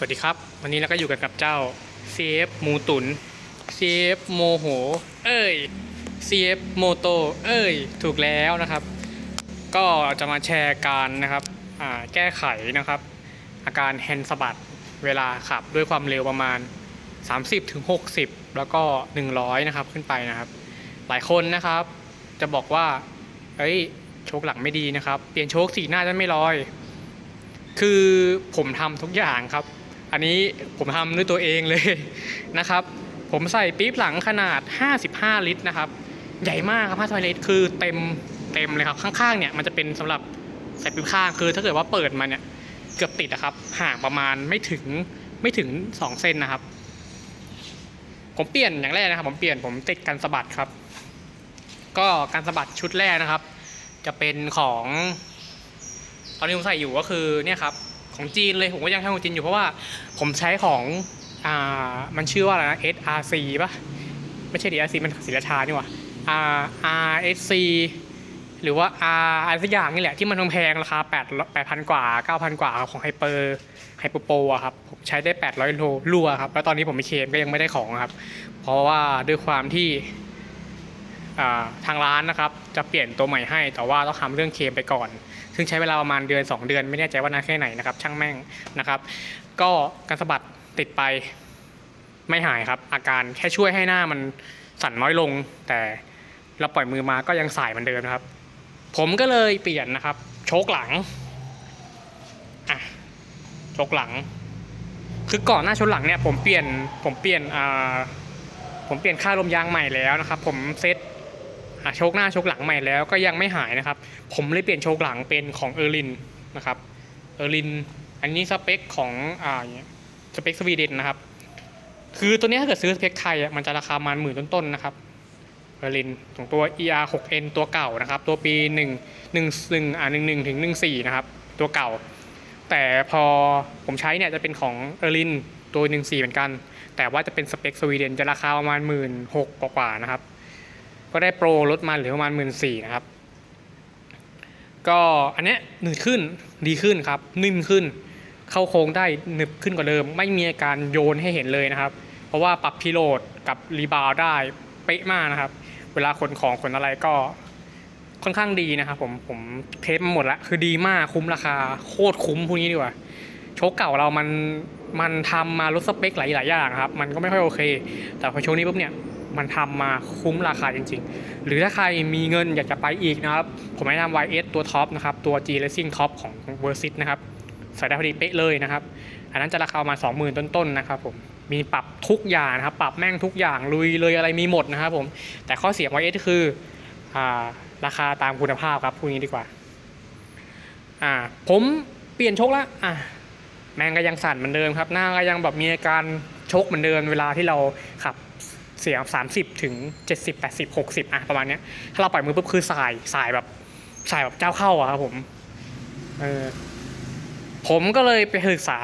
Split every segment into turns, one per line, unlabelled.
สวัสดีครับ วันนี้เราก็อยู่กันกับเจ้า CF หมูตุน CF โมโห เอ้ย CF โมโต เอ้ย ถูกแล้วนะครับ ก็จะมาแชร์การนะครับแก้ไขนะครับ อาการแฮนด์สะบัดเวลาขับด้วยความเร็วประมาณ 30-60ถึงแล้วก็ 100 นะครับขึ้นไปนะครับ หลายคนนะครับ จะบอกว่าเอ้ย โชคหลังไม่ดีนะครับ เปลี่ยนโชคสีหน้าจะไม่ลอยคือผมทำทุกอย่างครับ อันนี้ผมทำด้วยตัวเองเลยนะครับ ผมใส่ปี๊บหลังขนาด 55 ลิตรนะครับ ใหญ่มากครับ55ลิตรคือเต็มเต็มเลยครับข้างๆเนี่ยมันจะเป็นสำหรับใส่ปี๊บข้างคือถ้าเกิดว่าเปิดมาเนี่ยเกือบติดนะครับห่างประมาณไม่ถึงไม่ถึง 2 เซนนะครับ ผมเปลี่ยนอย่างแรกนะครับ ผมเปลี่ยนผมติดกันสะบัดครับ ก็การสะบัดชุดแรกนะครับ จะเป็นของ ตอนนี้ผมใส่อยู่ก็คือเนี่ยครับ ของจีนเลยผมก็ยังใช้ของจีนอยู่เพราะว่าผมใช้ของอ่ามันชื่อว่าอะไรนะ SRC ป่ะไม่ใช่ DRC มันศิลชานี่หว่า R RSC หรือว่า R อะไรสักอย่างนี่แหละที่มันแพงราคา8 8,000 กว่า 9,000 กว่าของไฮเปอร์ไฮเปอร์โปรอะครับผมใช้ได้ 800โลรั่วครับ แล้วตอนนี้ผมไปเคมก็ยังไม่ได้ของครับ เพราะว่าด้วยความที่ทางร้านนะครับ จะเปลี่ยนตัวใหม่ให้ แต่ว่าต้องทำเรื่องเคมไปก่อน ซึ่งใช้เวลาประมาณเดือน 2 เดือน ไม่แน่ใจว่านานแค่ไหนนะครับ ช่างแม่งนะครับ ก็การสะบัดติดไปไม่หายครับ อาการแค่ช่วยให้หน้ามันสั่นน้อยลง แต่เราปล่อยมือมาก็ยังสายเหมือนเดิมนะครับ ผมก็เลยเปลี่ยนนะครับ โชคหลังอะโชคหลัง คือก่อนหน้าโชคหลังเนี่ยผมเปลี่ยนผมเปลี่ยนอ่าผมเปลี่ยนค่าลมยางใหม่แล้วนะครับ ผมเซต โชคหน้าโชคหลังใหม่แล้วก็ยังไม่หายนะครับ ผมเลยเปลี่ยนโชคหลังเป็นของเออร์ลินนะครับเออร์ลินอันนี้สเปคของอ่าสเปคสวีเดนนะครับ คือตัวนี้ถ้าเกิดซื้อสเปคไทยอะมันจะราคามาณหมื่นต้นๆนะครับเออร์ลินของตัว ER 6N ตัวเก่านะครับ ตัวปี1 1 1อ่า11ถึง14 นะครับ ตัวเก่า แต่พอผมใช้เนี่ยจะเป็นของเออร์ลินตัว 14 เหมือนกัน แต่ว่าจะเป็นสเปคสวีเดนจะราคาประมาณ1 6 0 0 0กว่าๆนะครับ ก็ได้โปรลดมาเหลือประมาณหมื่นสี่นะครับ ก็อันเนี้ยหนืดขึ้นดีขึ้นครับนิ่มขึ้น เข้าโค้งได้หนึบขึ้นกว่าเดิม ไม่มีอาการโยนให้เห็นเลยนะครับ เพราะว่าปรับพิโรดกับรีบาวได้เป๊ะมากนะครับ เวลาขนของขนอะไรก็ค่อนข้างดีนะครับผมผมเทสมาหมดล้วคือดีมากคุ้มราคาโคตรคุ้มพวกนี้ดีกว่า โชคเก่าเรามันมันทำมาลดสเปคหลายๆอย่างครับ มันก็ไม่ค่อยโอเค แต่พอโชคนี้ปุ๊บเนี่ย มันทำมาคุ้มราคาจริง ๆ หรือถ้าใครมีเงินอยากจะไปอีกนะครับ ผมแนะนำ YS ตัวท็อปนะครับ ตัว G Racing Top ของ v e r s i t นะครับใส่ได้พอดีเป๊ะเลยนะครับ อันนั้นจะราคาประมาณ20,000 ต้นๆนะครับผมมีปรับทุกอย่างนะครับ ปรับแม่งทุกอย่างลุยเลยอะไรมีหมดนะครับผมแต่ข้อเสียของ YS คืออราคาตามคุณภาพครับพูดงี้ดีกว่าอ่า ผมเปลี่ยนชคละอะแม่งก็ยังสั่นเหมือนเดิมครับ หน้าก็ยังแบบมีอาการชกเหมือนเดิมเวลาที่เราขับ เสียง30 ถึง 70 80 60 อะประมาณเนี้ย ถ้าเราปล่อยมือปุ๊บคือสายสายแบบสายแบบเจ้าเข้าอะครับผมเออผมก็เลยไปศึกษา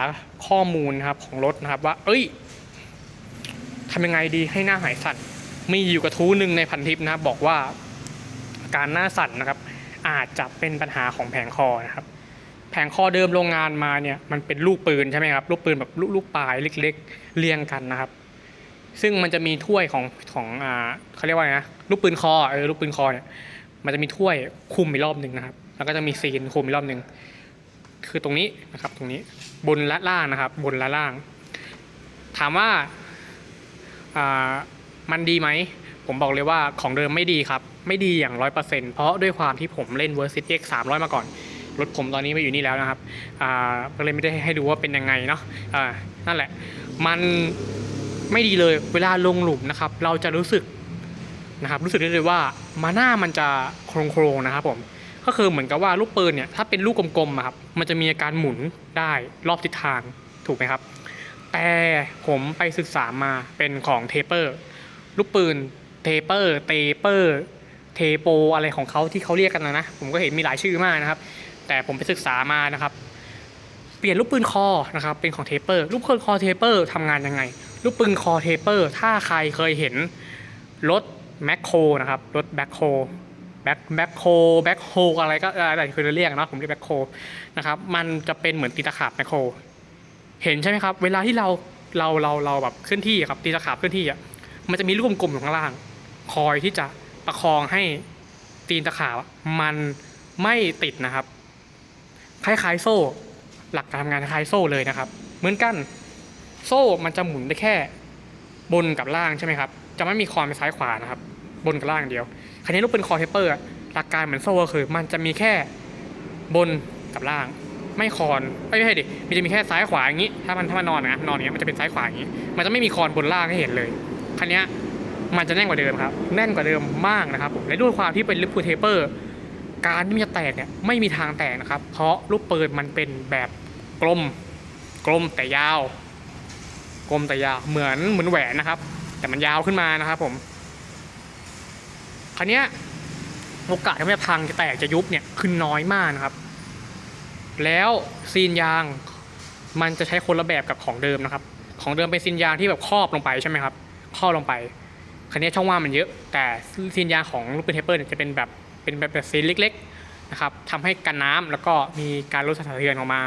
ข้อมูลนะครับของรถนะครับว่า เอ้ยทำยังไงดีให้หน้าหายสั่น มีอยู่กระทู้หนึ่งในพันทิปนะครับบอกว่าอาการหน้าสั่นนะครับ อาจจะเป็นปัญหาของแผงคอนะครับ แผงคอเดิมโรงงานมาเนี่ยมันเป็นลูกปืนใช่ไหมครับลูกปืนแบบลูกลูกปลายเล็ก ๆ เรียงกันนะครับ ซึ่งมันจะมีถ้วยของของอ่าเขาเรียกว่าไงนะลูกปืนคอเออลูกปืนคอเนี่ยมันจะมีถ้วยคุมอีกรอบหนึ่งนะครับ แล้วก็จะมีซีนคุมอีกรอบหนึ่งคือตรงนี้นะครับ ตรงนี้บนและล่างนะครับ บนและล่าง ถามว่าอ่ามันดีไหมผมบอกเลยว่าของเดิมไม่ดีครับ ไม่ดีอย่างร้อยเปอร์เซ็นต์เพราะด้วยความที่ผมเล่น Versys X 300 มาก่อน รถผมตอนนี้มาอยู่นี่แล้วนะครับ อ่าก็เลยไม่ได้ให้ดูว่าเป็นยังไงเนาะอ่านั่นแหละ มัน ไม่ดีเลย เวลาลงหลุมนะครับ เราจะรู้สึกนะครับ รู้สึกได้เลยว่ามาหน้ามันจะโครงๆนะครับผมก็คือเหมือนกับว่าลูกปืนเนี่ยถ้าเป็นลูกกลมๆครับมันจะมีอาการหมุนได้รอบทิศทางถูกไหมครับ แต่ผมไปศึกษามาเป็นของเทเปอร์ ลูกปืนเทเปอร์เตเปอร์เทโปอะไรของเขาที่เขาเรียกกันนะนะผมก็เห็นมีหลายชื่อมากนะครับ แต่ผมไปศึกษามานะครับ เปลี่ยนลูกปืนคอนะครับเป็นของเทเปอร์ลูกปืนคอเทเปอร์ทำงานยังไง ลูกปืนคอเทเปอร์ ถ้าใครเคยเห็นรถแมคโครนะครับ รถแบ็คโคแบ็คแบ็คโคแบ็คโฮอะไรก็อะไรคือเรียกเนาะผมเรียกแบ็คโคนะครับ มันจะเป็นเหมือนตีตะขาบแมคโคเห็นใช่ไหมครับ เวลาที่เราเราเราเราแบบเคลื่อนที่ครับตีตะขาบเคลื่อนที่อะมันจะมีลูกกลมๆอยู่ข้างล่าง คอยที่จะประคองให้ตีนตะขาบมันไม่ติดนะครับ คล้ายๆโซ่ หลักการทำงานคล้ายโซ่เลยนะครับ เหมือนกัน โซ่มันจะหมุนได้แค่บนกับล่างใช่ไหมครับ จะไม่มีคอไปซ้ายขวานะครับ บนกับล่างอย่างเดียว คราวนี้ลูกเปืนคอเทปเปอร์หลักการเหมือนโซ่ก็คือ มันจะมีแค่บนกับล่าง ไม่คอนไม่ใช่ดิมันจะมีแค่ซ้ายขวาอย่างนี้ ถ้ามันถ้ามันนอนนะนอนอย่างนี้ยมันจะเป็นซ้ายขวาอย่างนี้ มันจะไม่มีคอนบนล่างให้เห็นเลย คราวนี้มันจะแน่นกว่าเดิมครับ แน่นกว่าเดิมมากนะครับผมและด้วยความที่เป็นลูกปืนเทปเปอร์ การที่มันจะแตกเนี่ยไม่มีทางแตกนะครับ เพราะลูกปืนมันเป็นแบบกลม กลมแต่ยาว กลมแต่ยาวเหมือนเหมือนแหวนนะครับ แต่มันยาวขึ้นมานะครับ ผมคราวเนี้โอกาสที่มันจะพังจะแตกจะยุบเนี่ยคือน้อยมากนะครับ แล้วซีนยางมันจะใช้คนละแบบกับของเดิมนะครับ ของเดิมเป็นซีนยางที่แบบครอบลงไปใช่ไหมครับครอบลงไปคราวนี้ช่องว่างมันเยอะ แต่ซีนยางของลูกปืนเทปเปอร์เนี่ยจะเป็นแบบเป็นแบบแบบซีนเล็กๆนะครับทำให้กันน้ำแล้วก็มีการลดสะเทือนออกมา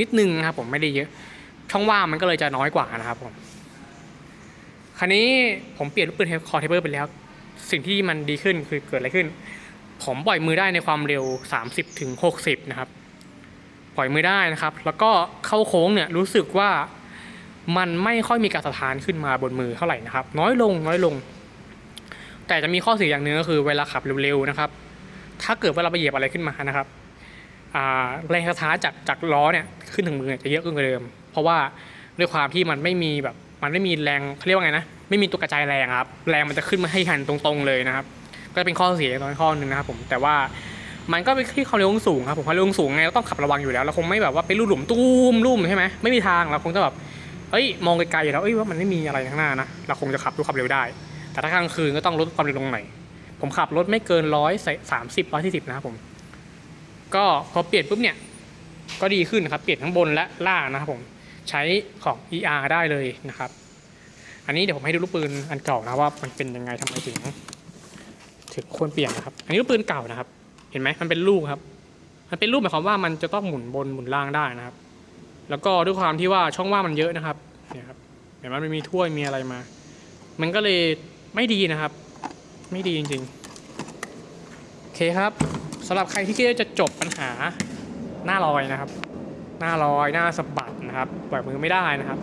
นิดนึงนะครับผมไม่ได้เยอะ ช่องว่างมันก็เลยจะน้อยกว่านะครับผมคราวนี้ผมเปลี่ยนลูกปืนคอเทเปอร์ไปแล้ว สิ่งที่มันดีขึ้นคือเกิดอะไรขึ้น ผมปล่อยมือได้ในความเร็ว 30ถึง60 นะครับ ปล่อยมือได้นะครับ แล้วก็เข้าโค้งเนี่ยรู้สึกว่ามันไม่ค่อยมีการสะท้านขึ้นมาบนมือเท่าไหร่นะครับ น้อยลงน้อยลง แต่จะมีข้อเสียอย่างหนึ่งก็คือเวลาขับเร็วๆนะครับ ถ้าเกิดว่าเราไปเหยียบอะไรขึ้นมานะครับแรงสะท้านจากจากล้อเนี่ยขึ้นถึงมือจะเยอะขึ้นกว่าเดิม เพราะว่าด้วยความที่มันไม่มีแบบมันไม่มีแรงเขาเรียกว่าไงนะไม่มีตัวกระจายแรงครับแรงมันจะขึ้นมาให้หันตรงๆเลยนะครับก็เป็นข้อเสียน้อยข้อหนึ่งนะครับผมแต่ว่ามันก็เป็นที่ความเร็วสูงครับผมความเร็วสูงไงเราต้องขับระวังอยู่แล้วเราคงไม่แบบว่าไปลู่หลุมตุ้มลุ่มใช่ไหมไม่มีทางเราคงจะแบบเอ้ยมองไกลๆแล้วเอ้ยว่ามันไม่มีอะไรข้างหน้านะเราคงจะขับด้วยความเร็วได้ แต่ถ้ากลางคืนก็ต้องลดความเร็วลงหน่อยผมขับรถไม่เกินร้อยสามสิบร้อยที่สิบนะครับผมก็พอเปลี่ยนปุ๊บเนี่ยก็ดีขึ้นครับเปลี่ยนทั้งบนและล่างนะครับผม ใช้ของ ER ได้เลยนะครับ อันนี้เดี๋ยวผมให้ดูลูกปืนอันเก่านะว่ามันเป็นยังไงทำไมถึง ถึงควรเปลี่ยนนะครับ อันนี้ลูกปืนเก่านะครับ เห็นไหมมันเป็นลูกครับ มันเป็นรูปหมายความว่ามันจะต้องหมุนบนหมุนล่างได้นะครับ แล้วก็ด้วยความที่ว่าช่องว่างมันเยอะนะครับเนี่ยครับเห็นไหมมันมีถ้วยมีอะไรมา มันก็เลยไม่ดีนะครับ ไม่ดีจริงๆโอเคครับสำหรับใครที่คิดจะจบปัญหาหน้าลอยนะครับ น้าลอยหน้าสะบัดนะครับปล่อยมือไม่ได้นะครับ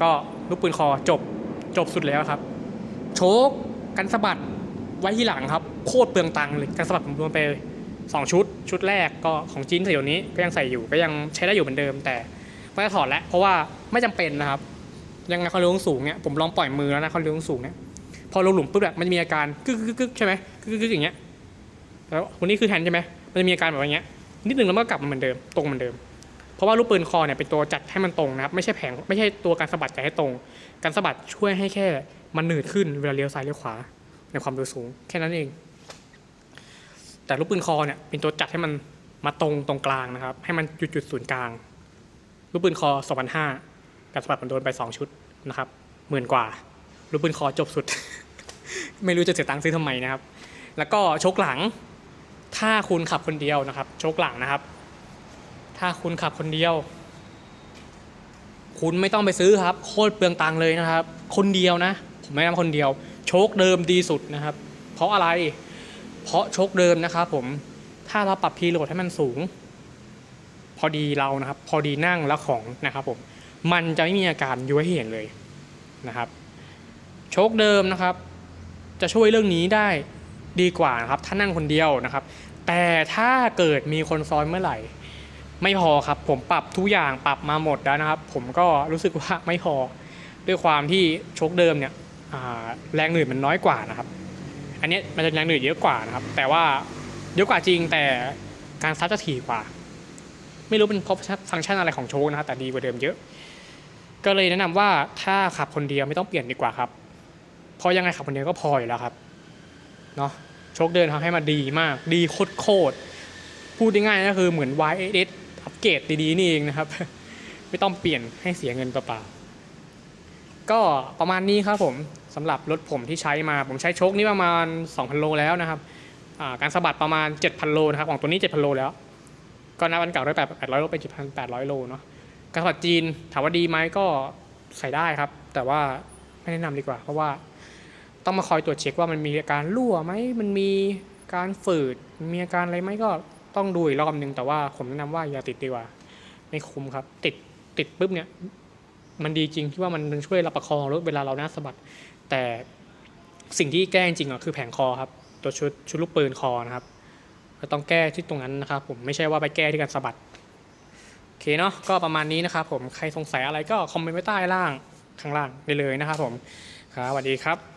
ก็ลูกปืนคอจบจบสุดแล้วครับ โชกกันสะบัดไว้ที่หลังครับ โคตรเปลืองตังค์เลยกันสะบัดผมรวมไปสองชุด ชุดแรกก็ของจีนใส่อยู่นี้ก็ยังใส่อยู่ก็ยังใช้ได้อยู่เหมือนเดิม แต่ไม่ได้ถอดแล้วเพราะว่าไม่จำเป็นนะครับ ยังไงเขาเลี้ยงสูงเนี่ยผมลองปล่อยมือแล้วนะเขาเลี้ยงสูงเนี่ยพอลงหลุมปุ๊บเนี่ยมันจะมีอาการกึกกึกกึกใช่ไหมกึกกึกกึกอย่างเงี้ยแล้ววันนี้คือแฮนใช่ไหมมันจะมีอาการแบบอย่างเงี้ยนิดนึงแล้วมันก็กลับมาเหมือนเดิมตรงเหมือนเดิม เพราะว่าลูกปืนคอเนี่ยเป็นตัวจัดให้มันตรงนะครับ ไม่ใช่แผงไม่ใช่ตัวการสะบัดจัดให้ตรง การสะบัดช่วยให้แค่มันหนืดขึ้นเวลาเลี้ยวซ้ายเลี้ยวขวา ในความเร็วสูง แค่นั้นเอง แต่ลูกปืนคอเนี่ยเป็นตัวจัดให้มันมาตรงตรงกลางนะครับ ให้มันจุดจุดศูนย์กลาง ลูกปืนคอ2,500การสะบัดมันโดนไป 2 ชุดนะครับหมื่นกว่า ลูกปืนคอจบสุด ไม่รู้จะเสียตังค์ซื้อทำไมนะครับ แล้วก็ชคหลังถ้าคุณขับคนเดียวนะครับ โชคหลังนะครับ ถ้าคุณขับคนเดียว คุณไม่ต้องไปซื้อครับ โคตรเปลืองตังเลยนะครับ คนเดียวนะ ผมแนะนำคนเดียว โชคเดิมดีสุดนะครับ เพราะอะไร เพราะโชคเดิมนะครับผม ถ้าเราปรับพีโหลดให้มันสูง พอดีเรานะครับ พอดีนั่งแล้วของนะครับผม มันจะไม่มีอาการย้วยให้เห็นเลยนะครับ โชคเดิมนะครับ จะช่วยเรื่องนี้ได้ดีกว่านะครับ ถ้านั่งคนเดียวนะครับ แต่ถ้าเกิดมีคนซ้อนเมื่อไหร่ ไม่พอครับ ผมปรับทุกอย่างปรับมาหมดแล้วนะครับ ผมก็รู้สึกว่าไม่พอ ด้วยความที่โชคเดิมเนี่ยแรงหนืดมันน้อยกว่านะครับ อันนี้มันจะแรงหนืดเยอะกว่านะครับ แต่ว่าเยอะกว่าจริงแต่การซัดจะถี่กว่า ไม่รู้เป็นเพราะฟังก์ชันอะไรของโชคนะครับแต่ดีกว่าเดิมเยอะ ก็เลยแนะนำว่าถ้าขับคนเดียวไม่ต้องเปลี่ยนดีกว่าครับเพราะยังไงขับคนเดียวก็พออยู่แล้วครับเนาะโชคเดินทำให้มันดีมาก ดีโคตรโคตรๆพูดง่ายๆก็คือเหมือน YS อัปเกรดดีๆนี่เองนะครับ ไม่ต้องเปลี่ยนให้เสียเงินเปล่าๆก็ประมาณนี้ครับผมสำหรับรถผมที่ใช้มาผมใช้โชคนี้ประมาณ 2,000 โลแล้วนะครับการสะบัดประมาณ 7,000 โลนะครับของตัวนี้ 7,000 โลแล้ว ก็นับวันเก่าด้วย800โลเป็น7,800โลเนาะการสะบัดจีนถามว่าดีไหมก็ใส่ได้ครับ แต่ว่าไม่แนะนำดีกว่า เพราะว่าต้องมาคอยตรวจเช็คว่ามันมีอาการรั่วไหมมันมีการฝืดมีอาการอะไรไหมก็ ต้องดูอีกรอบนึงแต่ว่าผมแนะนำว่าอย่าติดดีกว่า ไม่คุ้มครับ ติดติดปุ๊บเนี่ย มันดีจริงที่ว่ามันช่วยรับประคองรถเวลาเราหน้าสะบัด แต่สิ่งที่แก้จริงอะคือแผงคอครับ ตัวชุดชุดลูกปืนคอนะครับก็ต้องแก้ที่ตรงนั้นนะครับ ผมไม่ใช่ว่าไปแก้ที่การสะบัดโอเคเนาะก็ประมาณนี้นะครับผมใครสงสัยอะไรก็คอมเมนต์ไว้ใต้ล่างข้างล่างได้เลยนะครับผมครับสวัสดีครับ